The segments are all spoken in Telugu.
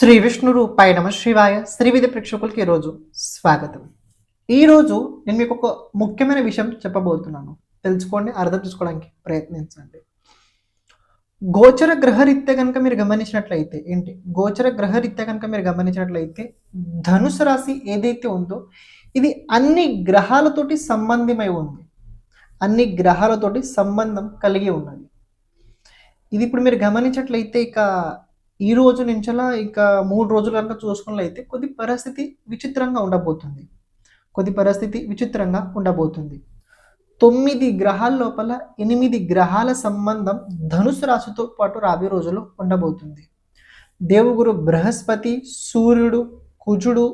శ్రీ విష్ణు రూపాయ నమ శివాయ. శ్రీవిధి ప్రేక్షకులకి ఈరోజు స్వాగతం. ఈరోజు నేను మీకు ఒక ముఖ్యమైన విషయం చెప్పబోతున్నాను. తెలుసుకోండి అర్థం చేసుకోవడానికి ప్రయత్నించండి. గోచర గ్రహరీత్యా కనుక మీరు గమనించినట్లయితే ఏంటి? గోచర గ్రహరీత్యా కనుక మీరు గమనించినట్లయితే ధనుసు రాశి ఏదైతే ఉందో ఇది అన్ని గ్రహాలతోటి సంబంధమై ఉంది. అన్ని గ్రహాలతోటి సంబంధం కలిగి ఉన్నది. ఇది ఇప్పుడు మీరు గమనించినట్లయితే ఇక ఈ రోజు నుంచలా ఇక మూడు రోజుల కనుక చూసుకున్నట్లయితే కొద్ది పరిస్థితి విచిత్రంగా ఉండబోతుంది. కొద్ది పరిస్థితి విచిత్రంగా ఉండబోతుంది. తొమ్మిది గ్రహాల లోపల ఎనిమిది గ్రహాల సంబంధం ధనుసు రాశితో పాటు రాబోయే రోజుల్లో ఉండబోతుంది. దేవుగురు బృహస్పతి సూర్యుడు కుజుడు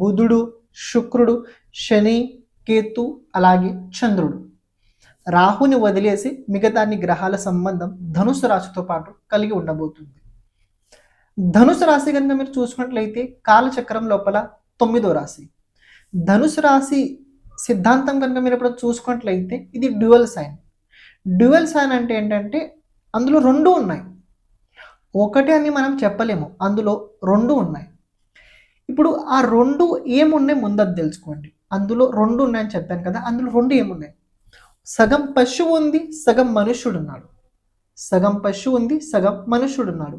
బుధుడు శుక్రుడు శని కేతు అలాగే చంద్రుడు. రాహుని వదిలేసి మిగతాన్ని గ్రహాల సంబంధం ధనుసు రాశితో పాటు కలిగి ఉండబోతుంది. ధనుసు రాశి కనుక మీరు చూసుకున్నట్లయితే కాలచక్రం లోపల తొమ్మిదో రాశి. ధనుసు రాశి సిద్ధాంతం కనుక మీరు ఇప్పుడు చూసుకున్నట్లయితే ఇది డ్యువల్ సైన్. డ్యువల్ సైన్ అంటే ఏంటంటే అందులో రెండు ఉన్నాయి. ఒకటి అని మనం చెప్పలేము అందులో రెండు ఉన్నాయి. ఇప్పుడు ఆ రెండు ఏమున్నాయి ముందది తెలుసుకోండి. అందులో రెండు ఉన్నాయని చెప్పాను కదా అందులో రెండు ఏమున్నాయి? సగం పశువు ఉంది సగం మనుష్యుడు ఉన్నాడు. సగం పశువు ఉంది సగం మనుష్యుడు ఉన్నాడు.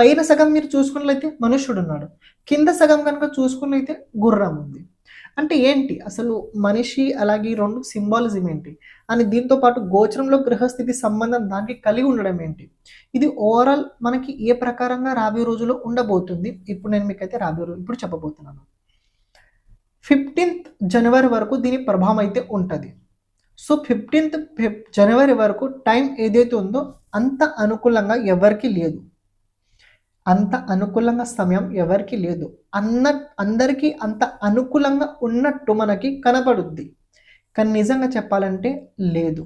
పైన సగం మీరు చూసుకున్నట్లయితే మనుష్యుడు ఉన్నాడు కింద సగం కనుక చూసుకున్నట్లయితే గుర్రం ఉంది. అంటే ఏంటి? అసలు మనిషి అలాగే రెండు సింబాలిజం ఏంటి? అని దీంతో పాటు గోచరంలో గ్రహస్థితి సంబంధం దానికి కలిగి ఉండడం ఏంటి? ఇది ఓవరాల్ మనకి ఏ ప్రకారంగా రాబోయే రోజులో ఉండబోతుంది? ఇప్పుడు నేను మీకైతే రాబోయే రోజు ఇప్పుడు చెప్పబోతున్నాను. ఫిఫ్టీన్త్ జనవరి వరకు దీని ప్రభావం అయితే ఉంటుంది. సో ఫిఫ్టీన్త్ జనవరి వరకు టైం ఏదైతే ఉందో అంత అనుకూలంగా ఎవరికి లేదు. అంత అనుకూలంగా సమయం ఎవరికి లేదు. అన్న అందరికీ అంత అనుకూలంగా ఉన్నట్టు మనకి కనపడుద్ది. కానీ నిజంగా చెప్పాలంటే లేదు.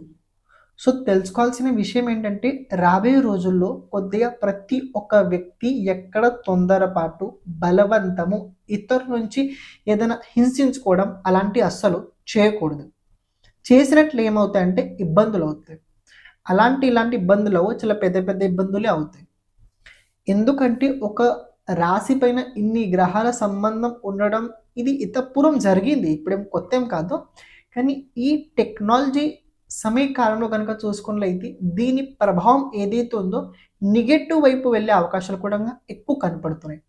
సో తెలుసుకోవాల్సిన విషయం ఏంటంటే రాబోయే రోజుల్లో కొద్దిగా ప్రతి ఒక్క వ్యక్తి ఎక్కడ తొందరపాటు బలవంతము ఇతరుల నుంచి ఏదైనా హింసించుకోవడం అలాంటి అస్సలు చేయకూడదు. చేసినట్లు ఏమవుతాయంటే ఇబ్బందులు అవుతాయి అలాంటి ఇలాంటి ఇబ్బందులు అవ్వ చాలా పెద్ద పెద్ద ఇబ్బందులే అవుతాయి. ఎందుకంటే ఒక రాశి పైన ఇన్ని గ్రహాల సంబంధం ఉండడం ఇది ఇతపూర్వం జరిగింది. ఇప్పుడేం కొత్త ఏం కాదు. కానీ ఈ టెక్నాలజీ సమయకాలంలో కనుక చూసుకున్నట్లయితే దీని ప్రభావం ఏదైతే ఉందో నెగటివ్ వైపు వెళ్ళే అవకాశాలు కూడా ఎక్కువ కనపడుతున్నాయి.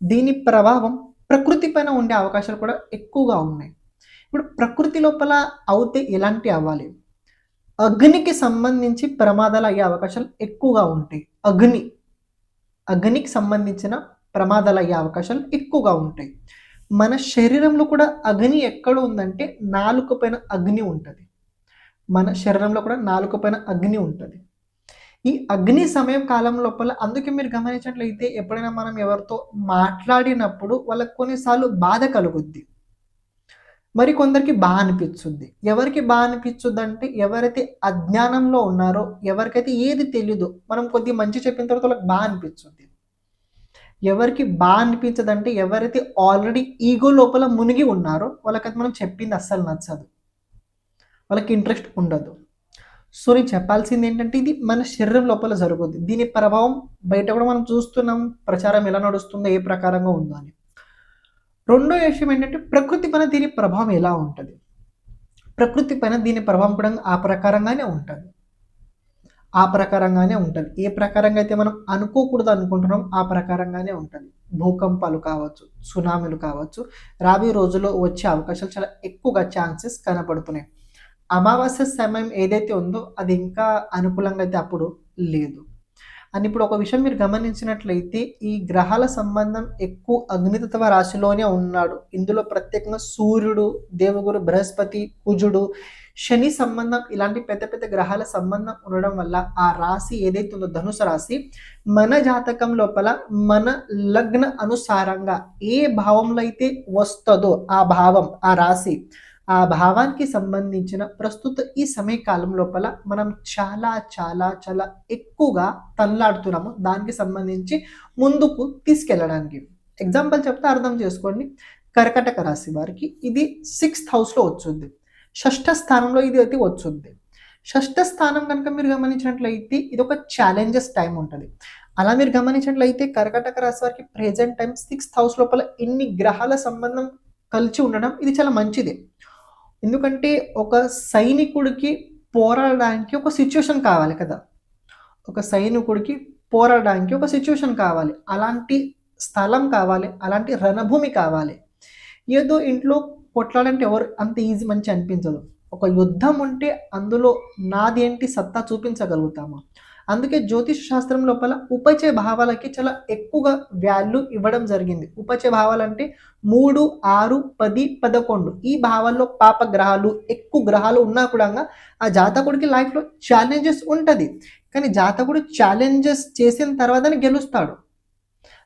దీని ప్రభావం ప్రకృతి పైన ఉండే అవకాశాలు కూడా ఎక్కువగా ఉన్నాయి. ఇప్పుడు ప్రకృతి లోపల అవుతే ఎలాంటి అవ్వాలి? అగ్నికి సంబంధించి ప్రమాదాలు అయ్యే అవకాశాలు ఎక్కువగా ఉంటాయి. అగ్ని అగ్నికి సంబంధించిన ప్రమాదాలు అయ్యే అవకాశాలు ఎక్కువగా ఉంటాయి. మన శరీరంలో కూడా అగ్ని ఎక్కడ ఉందంటే నాలుక పైన అగ్ని ఉంటుంది. మన శరీరంలో కూడా నాలుక పైన అగ్ని ఉంటుంది. ఈ అగ్ని సమయం కాలం లోపల అందుకే మీరు గమనించినట్లయితే ఎప్పుడైనా మనం ఎవరితో మాట్లాడినప్పుడు వాళ్ళకు కొన్నిసార్లు బాధ కలుగుద్ది. మరి కొందరికి బాగా అనిపించుద్ది ఎవరికి బాగా అనిపించుద్ది అంటే ఎవరైతే అజ్ఞానంలో ఉన్నారో ఎవరికైతే ఏది తెలియదో మనం కొద్ది మంచి చెప్పిన తర్వాత వాళ్ళకి బాగా అనిపించుద్ది ఎవరికి బాగా అనిపించదంటే ఎవరైతే ఆల్రెడీ ఈగో లోపల మునిగి ఉన్నారో వాళ్ళకైతే మనం చెప్పింది అస్సలు నచ్చదు. వాళ్ళకి ఇంట్రెస్ట్ ఉండదు. సో నేను చెప్పాల్సింది ఏంటంటే ఇది మన శరీరం లోపల జరుగుద్ది. దీని ప్రభావం బయట కూడా మనం చూస్తున్నాం ప్రచారం ఎలా నడుస్తుందో ఏ ప్రకారంగా ఉందో అని. రెండో విషయం ఏంటంటే ప్రకృతి పైన దీని ప్రభావం ఎలా ఉంటుంది? ప్రకృతి పైన దీని ప్రభావం కూడా ఆ ప్రకారంగానే ఉంటుంది. ఆ ప్రకారంగానే ఉంటుంది. ఏ ప్రకారంగా అయితే మనం అనుకోకూడదు అనుకుంటున్నాం ఆ ప్రకారంగానే ఉంటుంది. భూకంపాలు కావచ్చు సునామీలు కావచ్చు రాబోయే రోజుల్లో వచ్చే అవకాశాలు చాలా ఎక్కువగా ఛాన్సెస్ కనపడుతున్నాయి. అమావాస్య సమయం ఏదైతే ఉందో అది ఇంకా అనుకూలంగా అయితే అప్పుడు లేదు. అని ఇప్పుడు ఒక విషయం మీరు గమనించినట్లయితే ఈ గ్రహాల సంబంధం ఎక్కువ అగ్నితత్వ రాశిలోనే ఉన్నాడు. ఇందులో ప్రత్యేకంగా సూర్యుడు దేవగురు బృహస్పతి కుజుడు శని సంబంధం ఇలాంటి పెద్ద పెద్ద గ్రహాల సంబంధం ఉండడం వల్ల ఆ రాశి ఏదైతే ఉందో ధనుసు రాశి మన జాతకం లోపల మన లగ్న అనుసారంగా ఏ భావంలో అయితే వస్తుందో ఆ భావం ఆ రాశి ఆ భావానికి సంబంధించిన ప్రస్తుత ఈ సమయకాలం లోపల మనం చాలా చాలా చాలా ఎక్కువగా తల్లాడుతున్నాము దానికి సంబంధించి ముందుకు తీసుకెళ్ళడానికి. ఎగ్జాంపుల్ చెప్తే అర్థం చేసుకోండి. కర్కటక రాశి వారికి ఇది సిక్స్త్ హౌస్లో వచ్చుద్ది. షష్ఠ స్థానంలో ఇది అయితే వచ్చుద్ది. షష్ఠ స్థానం కనుక మీరు గమనించినట్లయితే ఇది ఒక ఛాలెంజెస్ టైం ఉంటుంది. అలా మీరు గమనించినట్లయితే కర్కటక రాశి వారికి ప్రెజెంట్ టైం సిక్స్త్ హౌస్ లోపల ఎన్ని గ్రహాల సంబంధం కలిసి ఉండడం ఇది చాలా మంచిది. ఎందుకంటే ఒక సైనికుడికి పోరాడడానికి ఒక సిచ్యువేషన్ కావాలి కదా. ఒక సైనికుడికి పోరాడడానికి ఒక సిచ్యువేషన్ కావాలి. అలాంటి స్థలం కావాలి అలాంటి రణభూమి కావాలి. ఏదో ఇంట్లో కొట్లాడంటే ఎవరు అంత ఈజీ మంచి అనిపించదు. ఒక యుద్ధం ఉంటే అందులో నాది ఏంటి సత్తా చూపించగలుగుతామా? అందుకే జ్యోతిష్ శాస్త్రం లోపల ఉపచయ భావాలకి చాలా ఎక్కువగా వాల్యూ ఇవ్వడం జరిగింది. ఉపచయ భావాలంటే మూడు ఆరు పది పదకొండు. ఈ భావాల్లో పాప గ్రహాలు ఎక్కువ గ్రహాలు ఉన్నా కూడా ఆ జాతకుడికి లైఫ్లో ఛాలెంజెస్ ఉంటుంది. కానీ జాతకుడు ఛాలెంజెస్ చేసిన తర్వాతనే గెలుస్తాడు.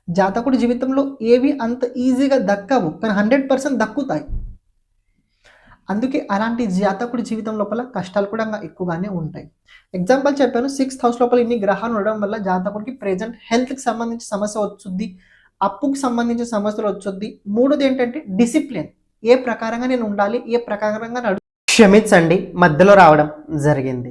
జాతకుడి జీవితంలో ఏవి అంత ఈజీగా దక్కవు. కానీ హండ్రెడ్ పర్సెంట్ దక్కుతాయి. అందుకే అలాంటి జాతకుడి జీవితం లోపల కష్టాలు కూడా ఎక్కువగానే ఉంటాయి. ఎగ్జాంపుల్ చెప్పాను సిక్స్త్ హౌస్ లోపల ఇన్ని గ్రహాలు ఉండడం వల్ల జాతకుడికి ప్రెజెంట్ హెల్త్కి సంబంధించి సమస్య వచ్చుద్ది అప్పుకి సంబంధించిన సమస్యలు వచ్చుద్ది. మూడోది ఏంటంటే డిసిప్లిన్ ఏ ప్రకారంగా నేను ఉండాలి ఏ ప్రకారంగా నడు క్షమించండి మధ్యలో రావడం జరిగింది.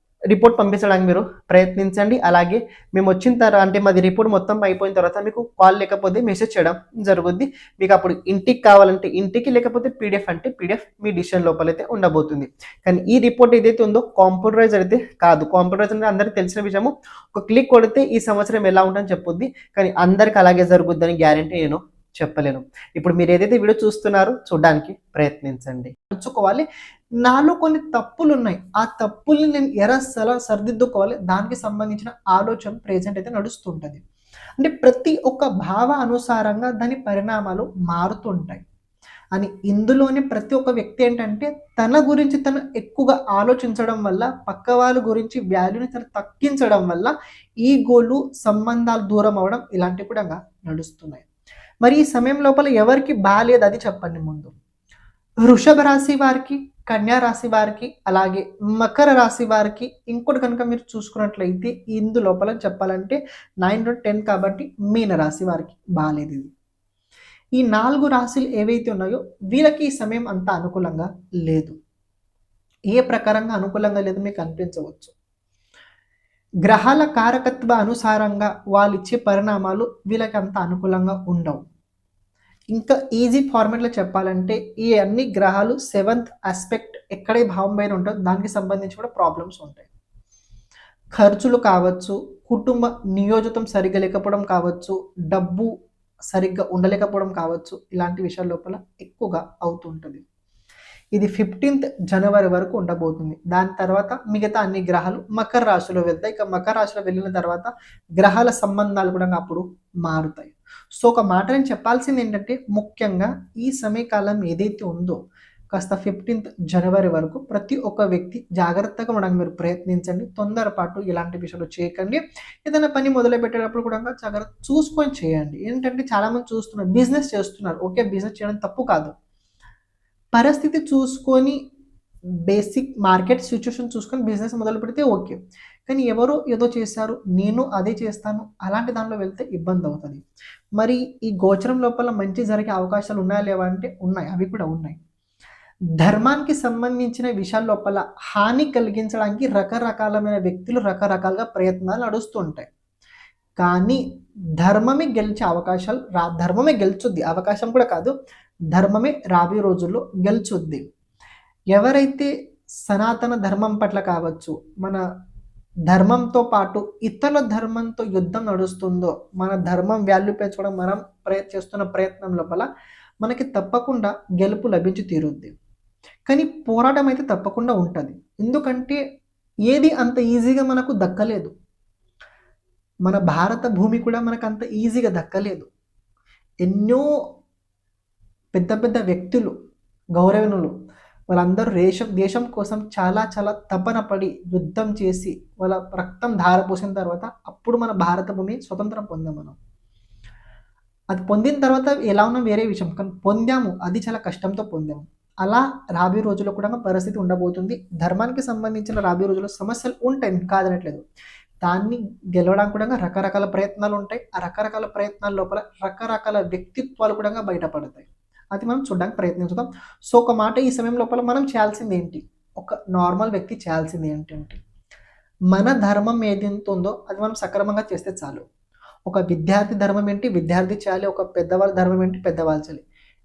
రిపోర్ట్ పంపించడానికి మీరు ప్రయత్నించండి. అలాగే మేము వచ్చిన తర్వాత అంటే మాది రిపోర్ట్ మొత్తం అయిపోయిన తర్వాత మీకు కాల్ లేకపోతే మెసేజ్ చేయడం జరుగుద్ది. మీకు అప్పుడు ఇంటికి కావాలంటే ఇంటికి లేకపోతే పీడిఎఫ్ అంటే పీడిఎఫ్ మీ డిసిషన్ లోపల అయితే ఉండబోతుంది. కానీ ఈ రిపోర్ట్ ఏదైతే ఉందో కాంప్యూటరైజ్ అయితే కాదు. కాంప్యూటరైజ్ అంటే అందరికీ తెలిసిన విషయము. ఒక క్లిక్ కొడితే ఈ సంవత్సరం ఎలా ఉంటుందని చెప్పుద్ది. కానీ అందరికి అలాగే జరుగుద్దని గ్యారంటీ నేను చెప్పలేను. ఇప్పుడు మీరు ఏదైతే వీడియో చూస్తున్నారో చూడడానికి ప్రయత్నించండి. నడుచుకోవాలి నాలో కొన్ని తప్పులు ఉన్నాయి ఆ తప్పుల్ని నేను ఎర సలా సరిదిద్దుకోవాలి. దానికి సంబంధించిన ఆలోచన ప్రెజెంట్ అయితే నడుస్తుంటుంది. అంటే ప్రతి ఒక్క భావ అనుసారంగా దాని పరిణామాలు మారుతుంటాయి. అని ఇందులోనే ప్రతి ఒక్క వ్యక్తి ఏంటంటే తన గురించి తను ఎక్కువగా ఆలోచించడం వల్ల పక్క వాళ్ళ గురించి వాల్యూని తను తగ్గించడం వల్ల ఈ సంబంధాలు దూరం అవడం ఇలాంటివి కూడా నడుస్తున్నాయి. మరి ఈ సమయం లోపల ఎవరికి బాగాలేదు అది చెప్పండి ముందు. వృషభ రాశి వారికి కన్యా రాశి వారికి అలాగే మకర రాశి వారికి ఇంకోటి కనుక మీరు చూసుకున్నట్లయితే ఇందు లోపల చెప్పాలంటే నైన్ టు టెన్ కాబట్టి మీన రాశి వారికి బాగాలేదు ఇది. ఈ నాలుగు రాశులు ఏవైతే ఉన్నాయో వీళ్ళకి ఈ సమయం అంత అనుకూలంగా లేదు. ఏ ప్రకారంగా అనుకూలంగా లేదు మీకు అనిపించవచ్చు. గ్రహాల కారకత్వ అనుసారంగా వాళ్ళు ఇచ్చే పరిణామాలు వీళ్ళకి అంత అనుకూలంగా ఉండవు. ఇంకా ఈజీ ఫార్మాట్లో చెప్పాలంటే ఈ అన్ని గ్రహాలు సెవెంత్ ఆస్పెక్ట్ ఎక్కడే భావం పైన ఉంటుందో దానికి సంబంధించి కూడా ప్రాబ్లమ్స్ ఉంటాయి. ఖర్చులు కావచ్చు కుటుంబ నియోజితం సరిగ్గా లేకపోవడం కావచ్చు డబ్బు సరిగ్గా ఉండలేకపోవడం కావచ్చు ఇలాంటి విషయాల లోపల ఎక్కువగా అవుతుంటుంది. ఇది ఫిఫ్టీన్త్ జనవరి వరకు ఉండబోతుంది. దాని తర్వాత మిగతా అన్ని గ్రహాలు మకర రాశిలో వెళ్తాయి. ఇక మకర రాశిలో వెళ్ళిన తర్వాత గ్రహాల సంబంధాలు కూడా అప్పుడు మారుతాయి. సో ఒక మాట నేను చెప్పాల్సింది ఏంటంటే ముఖ్యంగా ఈ సమయకాలం ఏదైతే ఉందో కాస్త ఫిఫ్టీన్త్ జనవరి వరకు ప్రతి ఒక్క వ్యక్తి జాగ్రత్తగా ఉండడానికి మీరు ప్రయత్నించండి. తొందరపాటు ఇలాంటి విషయాలు చేయకండి. ఏదైనా పని మొదలు పెట్టేటప్పుడు కూడా జాగ్రత్త చూసుకొని చేయండి. ఏంటంటే చాలామంది చూస్తున్నారు బిజినెస్ చేస్తున్నారు. ఓకే బిజినెస్ చేయడం తప్పు కాదు. పరిస్థితి చూసుకొని బేసిక్ మార్కెట్ సిచ్యువేషన్ చూసుకొని బిజినెస్ మొదలు పెడితే ఓకే. కానీ ఎవరో ఏదో చేశారు నేను అదే చేస్తాను అలాంటి దానిలో వెళ్తే ఇబ్బంది అవుతుంది. మరి ఈ గోచరం లోపల మంచి జరిగే అవకాశాలు ఉన్నాయా లేవా అంటే ఉన్నాయి అవి కూడా ఉన్నాయి. ధర్మానికి సంబంధించిన విషయాల లోపల హాని కలిగించడానికి రకరకాలమైన వ్యక్తులు రకరకాలుగా ప్రయత్నాలు నడుస్తుంటాయి. కానీ ధర్మమే గెలిచే అవకాశాలు రా ధర్మమే గెలుచుద్ది. అవకాశం కూడా కాదు ధర్మమే రాబోయే రోజుల్లో గెలుచుద్ది. ఎవరైతే సనాతన ధర్మం పట్ల కావచ్చు మన ధర్మంతో పాటు ఇతరుల ధర్మంతో యుద్ధం నడుస్తుందో మన ధర్మం వాల్యూ పెంచుకోవడం మనం ప్రయత్ చేస్తున్న ప్రయత్నం లోపల మనకి తప్పకుండా గెలుపు లభించి తీరుద్ది. కానీ పోరాటం అయితే తప్పకుండా ఉంటుంది. ఎందుకంటే ఏది అంత ఈజీగా మనకు దక్కలేదు. మన భారత భూమి కూడా మనకు అంత ఈజీగా దక్కలేదు. ఎన్నో పెద్ద పెద్ద వ్యక్తులు గౌరవనులు వాళ్ళందరూ దేశం దేశం కోసం చాలా చాలా తపన పడి యుద్ధం చేసి వాళ్ళ రక్తం ధారపోసిన తర్వాత అప్పుడు మన భారత భూమి స్వతంత్రం పొందాం మనం. అది పొందిన తర్వాత ఎలా ఉన్నా వేరే విషయం కానీ పొందాము అది చాలా కష్టంతో పొందాము అలా రాబోయే రోజుల్లో కూడా పరిస్థితి ఉండబోతుంది. ధర్మానికి సంబంధించిన రాబోయే రోజుల్లో సమస్యలు ఉంటాయి కాదనట్లేదు. దాన్ని గెలవడానికి కూడా రకరకాల ప్రయత్నాలు ఉంటాయి. ఆ రకరకాల ప్రయత్నాల లోపల రకరకాల వ్యక్తిత్వాలు కూడా బయటపడతాయి. అది మనం చూడడానికి ప్రయత్నించుదాం. సో ఒక మాట ఈ సమయం లోపల మనం చేయాల్సింది ఏంటి? ఒక నార్మల్ వ్యక్తి చేయాల్సింది ఏంటంటే మన ధర్మం ఏది ఎంత ఉందో అది మనం సక్రమంగా చేస్తే చాలు. ఒక విద్యార్థి ధర్మం ఏంటి? విద్యార్థి చేయాలి. ఒక పెద్దవాళ్ళ ధర్మం ఏంటి? పెద్దవాళ్ళు చేయాలి.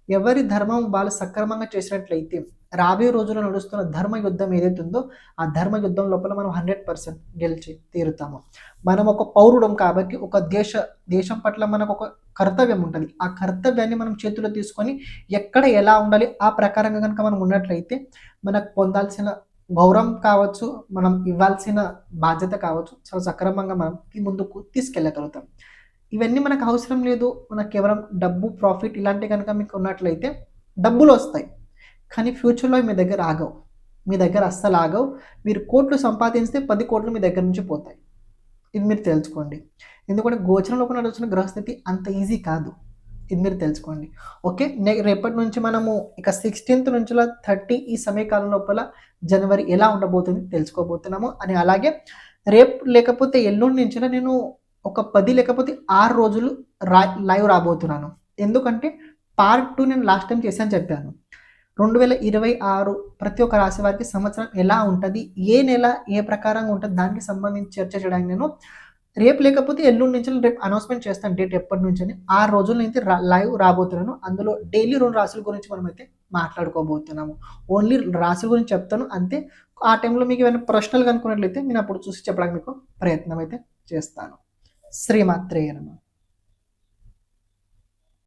ఎవరి ధర్మం వాళ్ళు సక్రమంగా చేసినట్లయితే రాబోయే రోజుల్లో నడుస్తున్న ధర్మ యుద్ధం ఏదైతే ఉందో ఆ ధర్మ యుద్ధం లోపల మనం హండ్రెడ్ పర్సెంట్ గెలిచి తీరుతాము. మనం ఒక పౌరుడం కాబట్టి ఒక దేశ దేశం పట్ల మనకు ఒక కర్తవ్యం ఉంటుంది. ఆ కర్తవ్యాన్ని మనం చేతిలో తీసుకొని ఎక్కడ ఎలా ఉండాలి ఆ ప్రకారంగా కనుక మనం ఉన్నట్లయితే మనకు పొందాల్సిన గౌరవం కావచ్చు మనం ఇవ్వాల్సిన బాధ్యత కావచ్చు చాలా సక్రమంగా మనం ముందుకు తీసుకెళ్ళగలుగుతాం. ఇవన్నీ మనకు అవసరం లేదు. మనకు కేవలం డబ్బు ప్రాఫిట్ ఇలాంటివి కనుక మీకు ఉన్నట్లయితే డబ్బులు వస్తాయి. కానీ ఫ్యూచర్లో మీ దగ్గర ఆగవు. మీ దగ్గర అస్సలు ఆగవు. మీరు కోట్లు సంపాదించితే పది కోట్లు మీ దగ్గర నుంచి పోతాయి. ఇది మీరు తెలుసుకోండి. ఎందుకంటే గోచరంలో నడుస్తున్న గ్రహస్థితి అంత ఈజీ కాదు. ఇది మీరు తెలుసుకోండి. ఓకే? నే రేపటి నుంచి మనము ఇక సిక్స్టీన్త్ నుంచి థర్టీ ఈ సమయకాలం లోపల జనవరి ఎలా ఉండబోతుంది తెలుసుకోబోతున్నాము. అని అలాగే రేపు లేకపోతే ఎల్లుండి నుంచి నేను ఒక పది లేకపోతే ఆరు రోజులు రా లైవ్ రాబోతున్నాను. ఎందుకంటే పార్ట్ టూ నేను లాస్ట్ టైం చేశాను చెప్పాను. రెండు వేల ఇరవై ఆరు ప్రతి ఒక్క రాశి వారికి సంవత్సరం ఎలా ఉంటుంది? ఏ నెల ఏ ప్రకారంగా ఉంటుంది? దానికి సంబంధించి చర్చ చేయడానికి నేను రేపు లేకపోతే ఎల్లుండి నుంచి రేపు అనౌన్స్మెంట్ చేస్తాను డేట్ ఎప్పటి నుంచి అని. ఆ రోజుల నుంచి లైవ్ రాబోతున్నాను. అందులో డైలీ రెండు రాశుల గురించి మనం అయితే మాట్లాడుకోబోతున్నాము. ఓన్లీ రాశుల గురించి చెప్తాను. అంతే. ఆ టైంలో మీకు ఏమైనా ప్రశ్నలు కనుక్కున్నట్లయితే నేను అప్పుడు చూసి చెప్పడానికి మీకు ప్రయత్నం అయితే చేస్తాను. శ్రీమాత్రేయ నమ.